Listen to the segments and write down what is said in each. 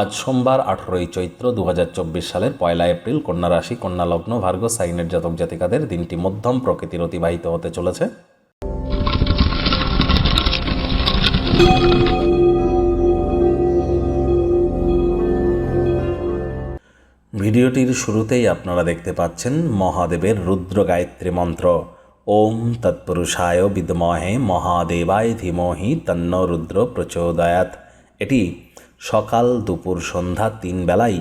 আজ সোমবার, আঠেরোই চৈত্র দু হাজার চব্বিশ সালের পয়লা এপ্রিল কন্যা রাশি, কন্যা লগ্ন, ভার্গ, সাইনের জাতক জাতিকাদের দিনটি মধ্যম প্রকৃতির অতিবাহিত হতে চলেছে। ভিডিওটির শুরুতেই আপনারা দেখতে পাচ্ছেন মহাদেবের রুদ্র গায়ত্রী মন্ত্র। ওম তৎপুরুষায় বিদ্মহে মহাদেবায় ধীমহি তন্ন রুদ্র প্রচোদয়াত এটি সকাল দুপুর সন্ধ্যা তিন বেলাই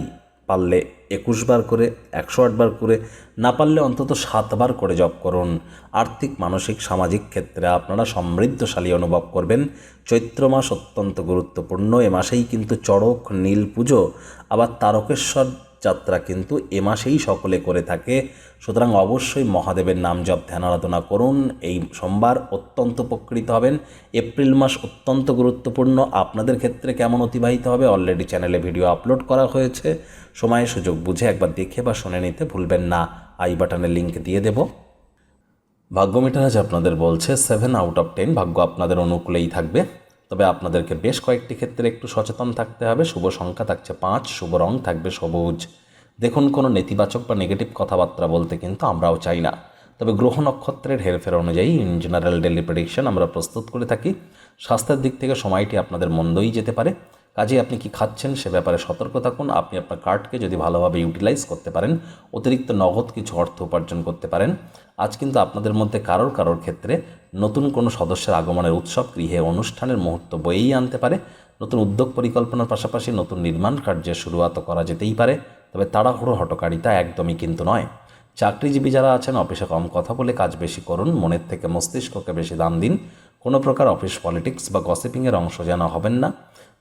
পারলে একুশ বার করে, একশো আটবার করে, না পারলে অন্তত সাতবার করে জপ করুন। আর্থিক, মানসিক, সামাজিক ক্ষেত্রে আপনারা সমৃদ্ধশালী অনুভব করবেন। চৈত্র মাস অত্যন্ত গুরুত্বপূর্ণ, এ মাসেই কিন্তু চড়ক, নীল পুজো, আবার তারকেশ্বর যাত্রা কিন্তু এ মাসেই সকলে করে থাকে। সুতরাং অবশ্যই মহাদেবের নাম জপ, ধ্যান, আরাধনা করুন। এই সোমবার অত্যন্ত উপকৃত হবেন। এপ্রিল মাস অত্যন্ত গুরুত্বপূর্ণ। আপনাদের ক্ষেত্রে কেমন অতিবাহিত হবে? অলরেডি চ্যানেলে ভিডিও আপলোড করা হয়েছে। সময় সুযোগ বুঝে একবার দেখে বা শুনে নিতে ভুলবেন না। আই বাটনে লিঙ্ক দিয়ে দেব। ভাগ্য মিটার আজ আপনাদের বলছে সেভেন আউট অফ টেন ভাগ্য আপনাদের অনুকূলেই থাকবে। তবে আপনাদেরকে বেশ কয়েকটি ক্ষেত্রে একটু সচেতন থাকতে হবে। শুভ সংখ্যা থাকছে পাঁচ, শুভ রং থাকবে সবুজ। দেখুন, কোনো নেতিবাচক বা নেগেটিভ কথাবার্তা বলতে কিন্তু আমরাও চাই না। তবে গ্রহ নক্ষত্রের হেরফের অনুযায়ী ইন জেনারেল ডেলি প্রেডিকশন আমরা প্রস্তুত করে থাকি। স্বাস্থ্যের দিক থেকে সময়টি আপনাদের মন্দই যেতে পারে। কাজে আপনি কি খাচ্ছেন সে ব্যাপারে সতর্ক থাকুন। আপনি আপনার কার্ডকে যদি ভালোভাবে ইউটিলাইজ করতে পারেন, অতিরিক্ত নগদ কিছু অর্থ উপার্জন করতে পারেন। আজ কিন্তু আপনাদের মধ্যে কারোর কারোর ক্ষেত্রে নতুন কোনো সদস্যের আগমনের উৎসব, গৃহে অনুষ্ঠানের মুহূর্ত বয়েই আনতে পারে। নতুন উদ্যোগ পরিকল্পনার পাশাপাশি নতুন নির্মাণ কার্যের শুরুয়াতও করা যেতেই পারে। তবে তাড়াহুড়ো, হটকারিতা একদমই কিন্তু নয়। চাকরিজীবী যারা আছেন, অফিসে কম কথা বলে কাজ বেশি করুন, মনের থেকে মস্তিষ্ককে বেশি দাম দিন। কোনো প্রকার অফিস পলিটিক্স বা গসিপিংয়ের অংশ যেন হবেন না।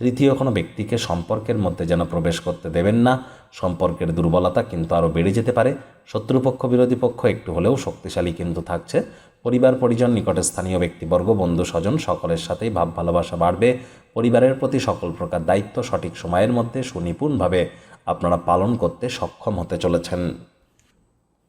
তৃতীয় কোনো ব্যক্তিকে সম্পর্কের মধ্যে যেন প্রবেশ করতে দেবেন না। সম্পর্কের দুর্বলতা কিন্তু আরও বেড়ে যেতে পারে। শত্রুপক্ষ, বিরোধী পক্ষ একটু হলেও শক্তিশালী কিন্তু থাকছে। পরিবার, পরিজন, নিকটে স্থানীয় ব্যক্তিবর্গ, বন্ধু, স্বজন সকলের সাথেই ভাব, ভালোবাসা বাড়বে। পরিবারের প্রতি সকল প্রকার দায়িত্ব সঠিক সময়ের মধ্যে সুনিপুণভাবে আপনারা পালন করতে সক্ষম হতে চলেছেন।